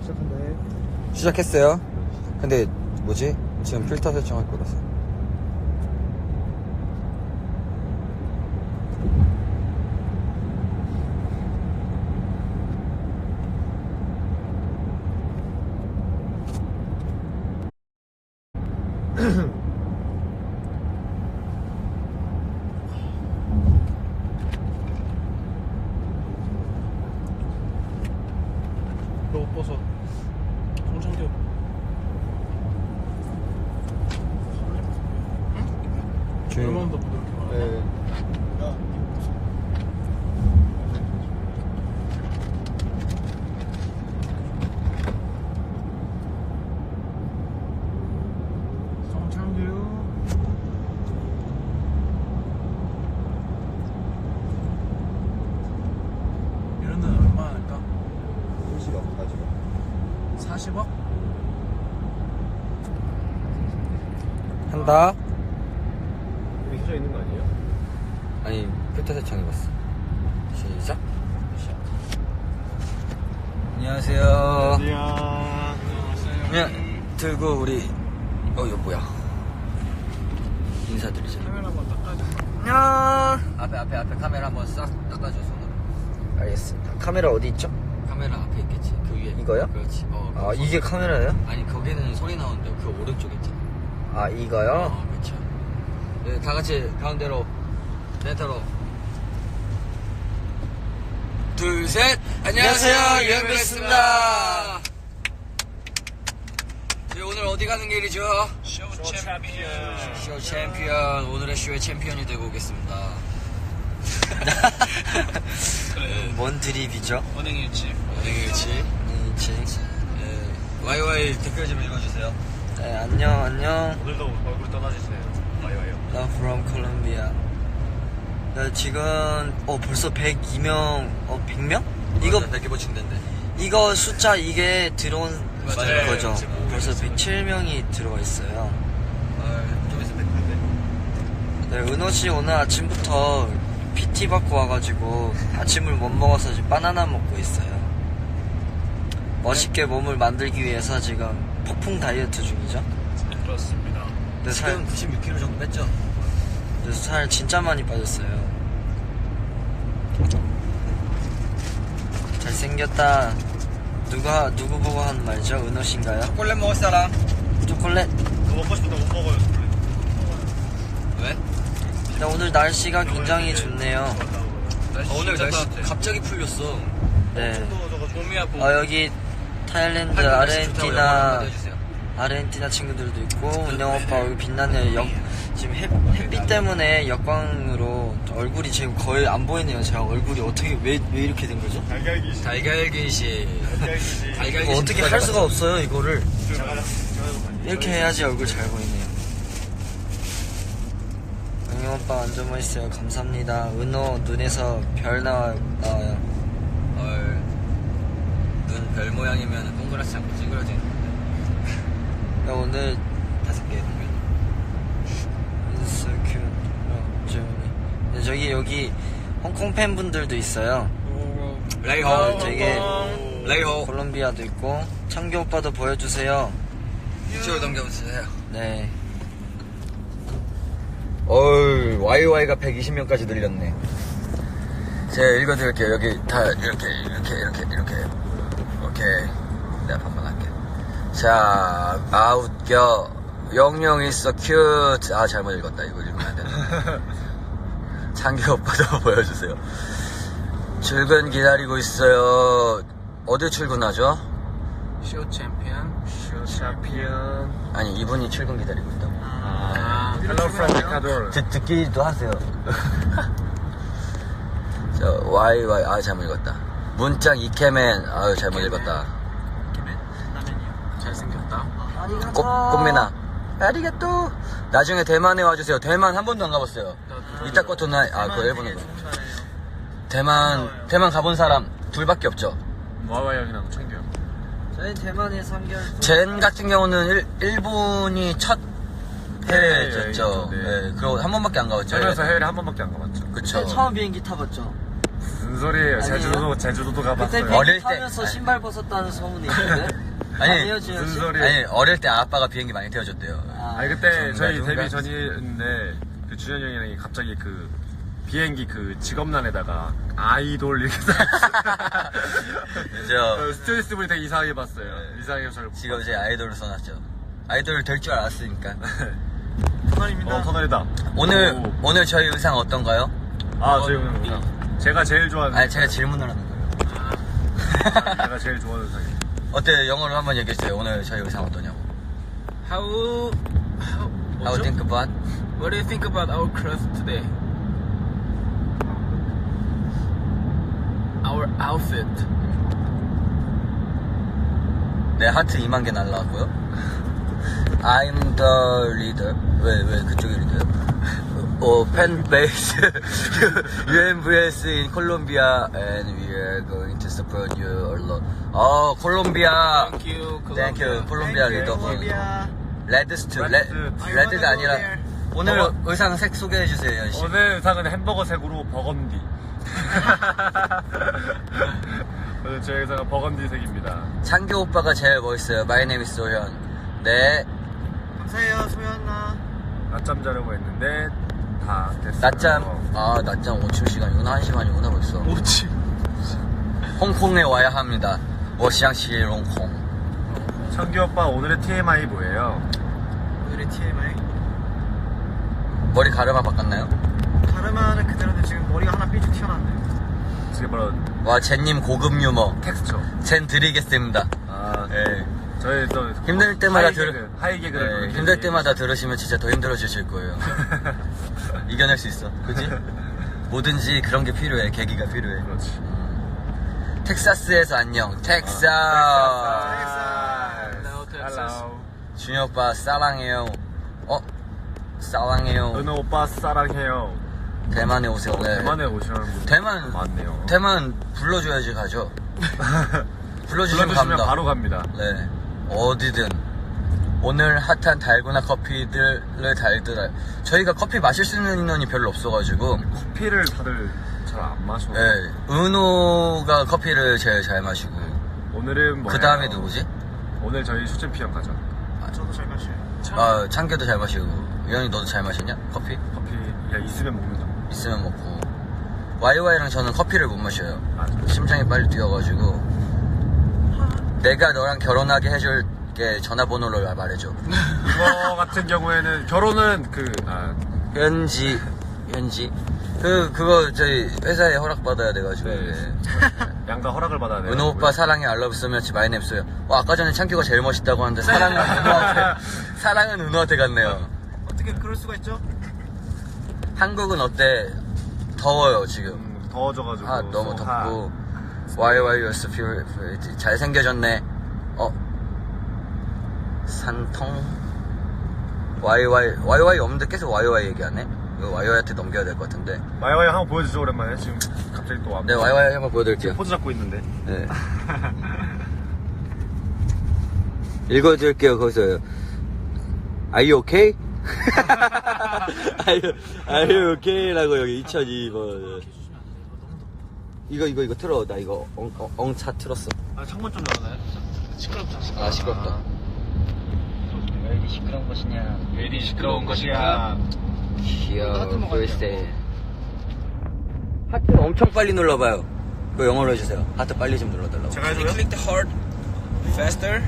시작한다 해. 시작했어요. 근데 뭐지? 지금 필터 설정할 거라서. 너옷 벗어. 송창규. 조용히. 얼마나 더 부드럽게 말하 네. 송창규. 이런 데는 얼마 할까? 40억 가지고. 40억? 한다. 여기 켜져 있는 거 아니에요? 아니, 필터 설정 해봤어. 시작. 안녕하세요. 안녕. 그냥 들고 우리 어 이거 뭐야? 인사드리자. 카메라 한번 닦아줘. 안녕. 앞에 앞에 앞에 카메라 한번 싹 닦아줘 손으로. 알겠습니다. 카메라 어디 있죠? 카메라 앞에 있겠지. 그 위에. 이거요? 그렇지. 어. 아그 이게 카메라예요? 아니 거기는 소리 나오는데 그 오른쪽 있잖아. 아 이거요? 어, 그렇죠. 네, 다 같이 가운데로 센터로. 둘, 셋! 안녕하세요, 유현배였습니다. 저희 오늘 어디 가는 길이죠? 쇼 챔피언. 쇼 챔피언, 오늘의 쇼의 챔피언이 되고 오겠습니다. 뭔 드립이죠? 은행일치. 은행일치. 그렇지. 네, YY 댓글 좀 읽어주세요. 네 안녕 안녕. 오늘도 얼굴 떠나주세요. 와요 와요. 나 from Colombia. 나 지금 어 벌써 102명 어 100명? 이거 이거 100개 보친댄데. 이거 숫자 이게 들어온 맞아요. 거죠? 지금 벌써 모르겠어요. 107명이 들어와 있어요. 아, 좀 있으면 100개인데. 네, 은호 씨 오늘 아침부터 PT 받고 와가지고 아침을 못 먹어서 지금 바나나 먹고 있어요. 멋있게 몸을 만들기 위해서 지금 폭풍 다이어트 중이죠. 그렇습니다. 근데 살, 지금 96kg 정도 뺐죠? 근데 살 진짜 많이 빠졌어요. 잘생겼다. 누가 누구 보고 하는 말이죠? 은호 씨인가요? 초콜릿 먹을 사람? 초콜릿. 그 먹고 싶은데 못 먹어요. 왜? 근데 오늘 날씨가 굉장히 좋네요. 아, 오늘 날씨 갑자기 풀렸어. 네. 봄이야 봄. 어 여기 타일랜드 아르헨티나. 아르헨티나 친구들도 있고 운영 오빠 얼굴 빛나네요. 역, 지금 햇, 햇빛 때문에 역광으로 얼굴이 지금 거의 안 보이네요. 제가 얼굴이 어떻게 왜, 왜 이렇게 된 거죠? 달걀기시. 달걀 귀신. 달걀기시. 달걀귀신. 이거 어떻게 할 수가 없어요 이거를 이렇게 해야지 얼굴 잘 보이네요. 은영 오빠 완전 멋있어요. 감사합니다. 은호 눈에서 별 나와, 나와요. 별 모양이면 동그랗지 않고 찌그러진 야, 오늘 다섯 개. So cute. 어, 저기. 네, 저기 여기 홍콩 팬분들도 있어요. 레이호. 어, 되게 레이호. 콜롬비아도 있고 창규 오빠도 보여주세요. 이쪽으로 넘겨보세요. 네. 어이, YY가 120명까지 늘렸네. 제가 읽어드릴게요. 여기 다 이렇게, 이렇게, 이렇게, 이렇게. 오케이. 내가 한번 할게. 자, 아, 웃겨. 영영 있어, 큐트. 아, 잘못 읽었다. 이거 읽으면 안 되네. 창규 오빠 도 보여주세요. 출근 기다리고 있어요. 어디 출근하죠? 쇼 챔피언. 쇼 챔피언. 아니, 이분이 출근 기다리고 있다고. 아. 헬로 프렌드 카돌. 듣, 듣기도 하세요. 저, Y, Y, 아, 잘못 읽었다. 문짝 이케맨, 아유, 잘못 읽었다. 잘생겼다. 꽃, 꽃미나. 아리가또. 나중에 대만에 와주세요. 대만 한 번도 안 가봤어요. 이따 것도 나, 아, 그거 일본어로. 대만, 대만 가본 사람 둘밖에 없죠. 와와 형이랑 창규 형. 저희 대만에 3개월 젠 같은 경우는 일, 일본이 첫 해외였죠. 네, 네. 네, 그리고 한 번밖에 안 가봤죠. 살면서 해외를 한 번밖에 안 가봤죠. 그쵸. 처음 비행기 타봤죠. 무슨 소리예요? 제주도 제주도도 그때 가봤어요. 비행기 어릴 때- 타면서. 신발 벗었다는 소문이 있는데 아니, 아니에요 지현 무슨 씨? 소리? 아니 어릴 때 아빠가 비행기 많이 태워줬대요. 아, 아니 그때 전가, 저희 전가? 데뷔 전이었는데 그 준현 형이랑 갑자기 그 비행기 그 직업란에다가 아이돌 이렇게. 써- 스튜디스 분이 되게 이상하게 봤어요. 이상하게 저를 지금 이제 아이돌을 써놨죠. 아이돌 될 줄 알았으니까. 어 터널이다. 오늘 오. 오늘 저희 의상 어떤가요? 아 저희 오늘 의상. 제가 제일 좋아하는 아니 제가 질문을 하는 거예요. 제가 제일 좋아하는 의상이에요. 어때 영어로 한번 얘기해주세요. 오늘 저희 의상 어떠냐고. How, how, How think about? what do you think about our clothes today? Our outfit. 내 하트 2만 개 날라왔고요. I'm the leader. 왜, 왜 그쪽이 리더요? 어, 팬베이스 UMVS in Colombia and we are going to support you a lot. 어, 콜롬비아. Thank you, Thank you, Colombia. 콜롬비아 리더분. 레드스트, 레. 레드가 아니라 오늘 버거. 의상 색 소개해 주세요, 연 씨. 오늘 의상은 햄버거 색으로 버건디. 오늘 제 의상은 버건디 색입니다. 창규 오빠가 제일 멋있어요. My name is 소현. 네, 감사해요 소연아 낮잠 자려고 했는데 다 됐어요. 낮잠. 아, 낮잠 5침 시간이구나. 1시간이구나, 벌써. 5치. 홍콩에 와야 합니다. 我想去 홍콩. 창규 오빠 오늘의 TMI 뭐예요? 오늘의 TMI 머리 가르마 바꿨나요? 가르마는 그대로인데 지금 머리가 하나 삐죽 튀어나왔네 지금 바로 와, 젠님 고급 유머. 텍스처. 젠 드리겠습니다. 아, 예. 저희 또 힘들 때마다 하이 들- 개그, 하이 개그를 예, 또 힘들 때마다 들으시면 진짜 더 힘들어지실 거예요. 이겨낼 수 있어. 그지? 뭐든지 그런 게 필요해. 계기가 필요해. 그렇지. 텍사스에서 안녕. 텍사스. Hello, Texas. Hello. 준혁 오빠 사랑해요. 어? 사랑해요. 은호 오빠 사랑해요. 대만에 오세요. 네. 대만에 오시는 분 대만 많네요. 대만 불러줘야지 가죠. 불러주시면 불러주시면 갑니다. 바로 갑니다. 네. 어디든 오늘 핫한 달고나 커피들을 달더라. 저희가 커피 마실 수 있는 인원이 별로 없어가지고 커피를 다들 잘 안 마셔. 네. 은호가 커피를 제일 잘 마시고 오늘은 뭐? 그 다음에 누구지? 오늘 저희 슈챔피언 가죠. 저도 잘 마셔요 아 창규도 잘 마시고 유현이 너도 잘 마시냐? 커피? 커피 야 있으면 먹는 거. 있으면 먹고 YY랑 저는 커피를 못 마셔요. 맞아. 심장이 빨리 뛰어가지고 내가 너랑 결혼하게 해줄 게 전화번호를 말해줘. 이거 같은 경우에는 결혼은 그 아, 현지 현지 그 그거 저희 회사에 허락 받아야 돼가지고 네. 네. 양가 허락을 받아야 돼요. 은호 오빠 사랑해 알러브 쓰면치 마이nep 써요. 와 아까 전에 창규가 제일 멋있다고 하는데 사랑은 은호한테 사랑은 은호한테 갔네요. 어떻게 그럴 수가 있죠? 한국은 어때? 더워요 지금. 음, 더워져가지고. 아 너무 so 덥고 Why why so beautiful 잘생겨졌네 어 산통 YY YY 없는데 계속 YY 얘기하네 이거 YY한테 넘겨야 될 것 같은데. 마이와이 한번 보여주죠 오랜만에 지금 갑자기 또네 YY 한번 보여드릴게요 포즈 잡고 있는데. 네. 읽어드릴게요 거기서 Are you okay? are, you, are you okay? 라고 여기 2002번 이거 이거 이거 틀어 나 이거 엉, 엉, 엉차 틀었어 아, 창문 좀 열어놔요. 시끄럽다. 아 시끄럽다 왜 이리 시끄러운 것이냐? 왜 이리 시끄러운 것이야. 귀여워 글쎄. 하트 엄청 빨리 눌러봐요. 그거 영어로 해주세요. 하트 빨리 좀 눌러달라고. 제가 you click the heart faster?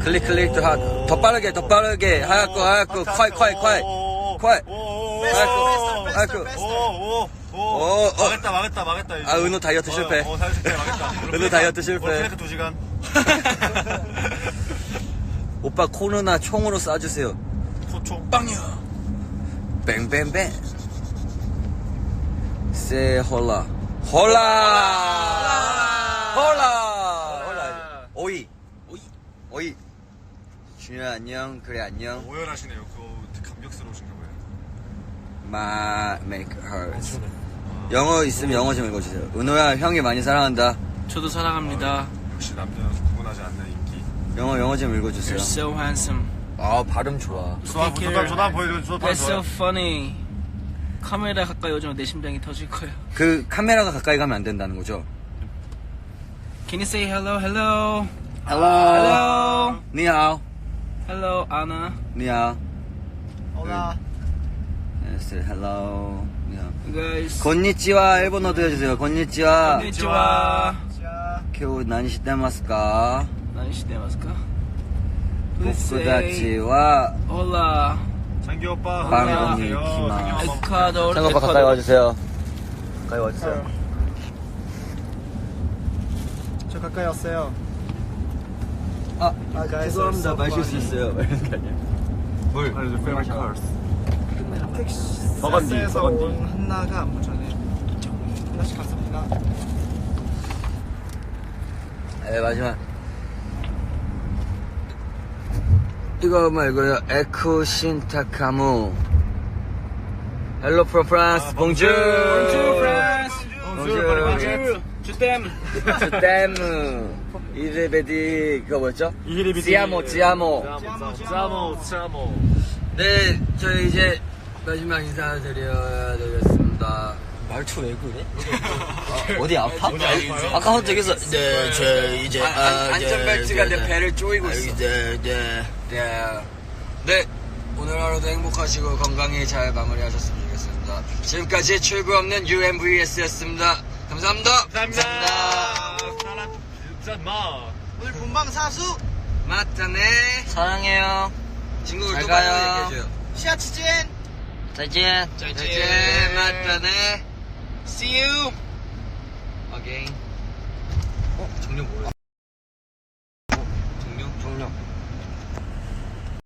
클릭 클릭 더, 하- 더 빠르게 더 빠르게. 하얗고 하얗고. 콰이 콰이 콰이. 콰이. 하얗고 하얗고 오, 오 오오 어. 망했다 망했다 망했다 이제. 아, 은호 다이어트 실패. 어, 어 다이어트 실패 망했다. 은호 다이어트 실패. 트레크 2시간 오빠 코너나 총으로 쏴주세요. 소총. 빵이야. 뱅뱅뱅. 세 홀라. 홀라! 홀라! 홀라. 오이. 오이. 오이. 준현 안녕. 그래 안녕. 오열하시네요. 그거 감격스러우신가 봐요? 마 make hers 영어 있으면 영어 좀 읽어주세요. 은호야 형이 많이 사랑한다. 저도 사랑합니다. 역시 남자는 구분하지 않는 인기 영어 영어 좀 읽어주세요. You're so handsome. 아 발음 좋아. 좋아 좋다 좋다 보여줘 좋다. That's so funny. 카메라 가까이 오면 내 심장이 터질 거야. 그 카메라가 가까이 가면 안 된다는 거죠? Can you say hello, hello? Hello. 아, hello. 니하오. Hello, Anna. 니하오. Hola. 네, yes, hello. 건니치와 일본어 들려주세요. 건니치와. 건니치와. 겨우 난시대마스까? 何してますか Please say 僕たちは hola. 장기 오빠 방송이 있지만 에콰도르. 창오빠 가까이 와주세요. 가까이 와주세요. 저 가까이 왔어요. 아, 아, 죄송합니다. 마실 수 있어요. 이런 거 아니야? 물 페이버릿 카스 텍사스에서 온 한나가 안부 전에 하나씩 갔습니다. 네, 마지막. 이거 말고요. 에쿠 신타카무. 헬로 프로 프랑스. 봉주. Bonjour, France. Bonjour. Bonjour. Je t'aime. 주댐. 이즈베디. 그거 뭐였죠? 지아모, 지아모. 짜모 짜모 네, 저희 이제 마지막 인사드려야 되겠습니다. 말투 왜 그래? 어, 디 아파? 아까부터 되게서 네, 저 이제 안, 안전벨트가 내 배를 쪼이고 있어. 네, 네. 네. 네. 오늘 하루도 행복하시고 건강히 잘 마무리하셨으면 좋겠습니다. 지금까지 출구 없는 UMVS였습니다. 감사합니다. 감사합니다 진짜 마 오늘 본방 사수 맞다네. 사랑해요. 친구들 잘또 가요. 얘기해줘요. 시아치진 짜잔. 이제 맞다네. See you. Again. 어, 정령 뭐야?